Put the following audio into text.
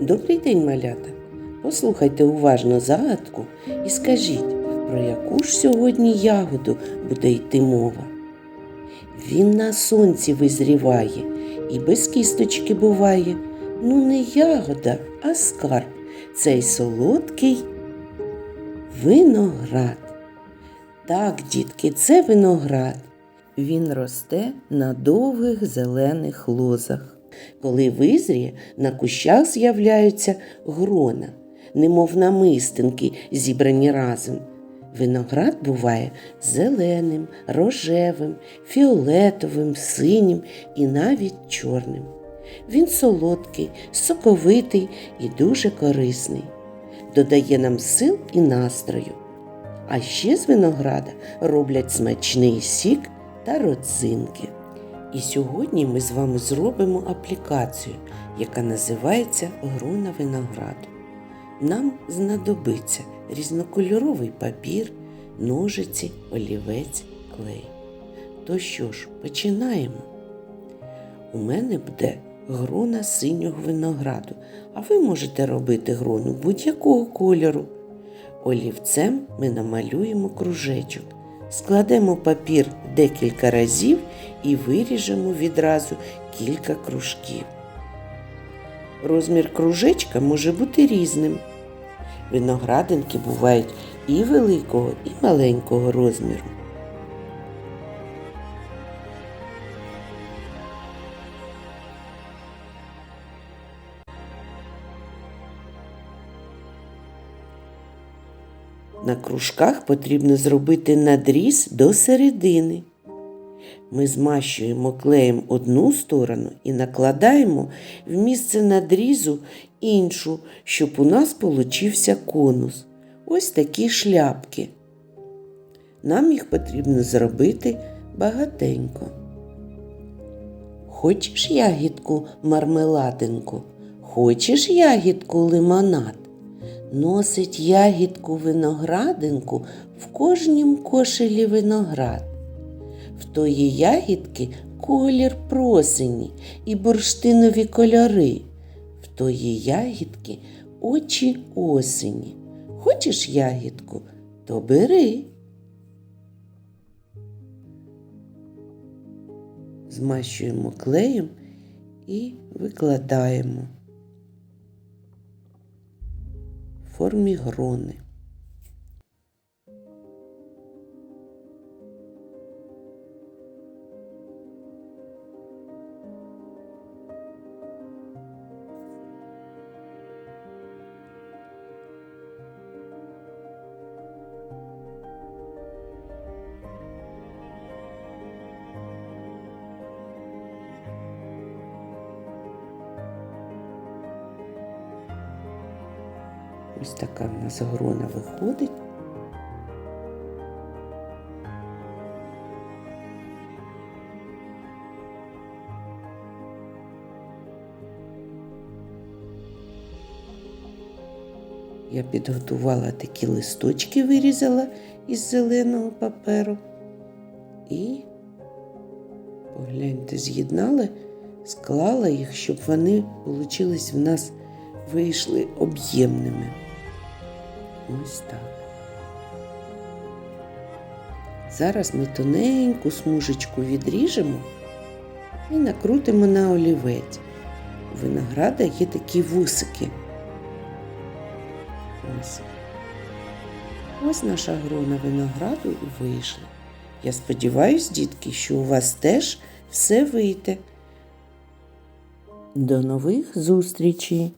Добрий день, малята. Послухайте уважно загадку і скажіть, про яку ж сьогодні ягоду буде йти мова. Він на сонці визріває і без кісточки буває. Ну, не ягода, а скарб. Цей солодкий виноград. Так, дітки, це виноград. Він росте на довгих зелених лозах. Коли визріє, на кущах з'являються грона, немов намистинки, зібрані разом. Виноград буває зеленим, рожевим, фіолетовим, синім і навіть чорним. Він солодкий, соковитий і дуже корисний, додає нам сил і настрою. А ще з винограда роблять смачний сік та родзинки. І сьогодні ми з вами зробимо аплікацію, яка називається Грона винограду. Нам знадобиться різнокольоровий папір, ножиці, олівець, клей. То що ж, починаємо. У мене буде грона синього винограду, а ви можете робити грону будь-якого кольору. Олівцем ми намалюємо кружечок, складемо папір декілька разів і виріжемо відразу кілька кружків. Розмір кружечка може бути різним. Виноградинки бувають і великого, і маленького розміру. На кружках потрібно зробити надріз до середини. Ми змащуємо клеєм одну сторону і накладаємо в місце надрізу іншу, щоб у нас получився конус. Ось такі шляпки. Нам їх потрібно зробити багатенько. Хочеш ягідку мармеладинку? Хочеш ягідку лимонад? Носить ягідку виноградинку в кожнім кошелі виноград. В тої ягідки колір просені і бурштинові кольори. В тої ягідки очі осені. Хочеш ягідку, то бери. Змащуємо клеєм і викладаємо формі грони. Ось така в нас грона виходить. Я підготувала такі листочки, вирізала із зеленого паперу. І, погляньте, з'єднала, склала їх, щоб вони получились в нас вийшли об'ємними. Ось так. Зараз ми тоненьку смужечку відріжемо і накрутимо на олівець. У винограда є такі вусики. Ось. Ось наша грона винограду і вийшла. Я сподіваюся, дітки, що у вас теж все вийде. До нових зустрічей!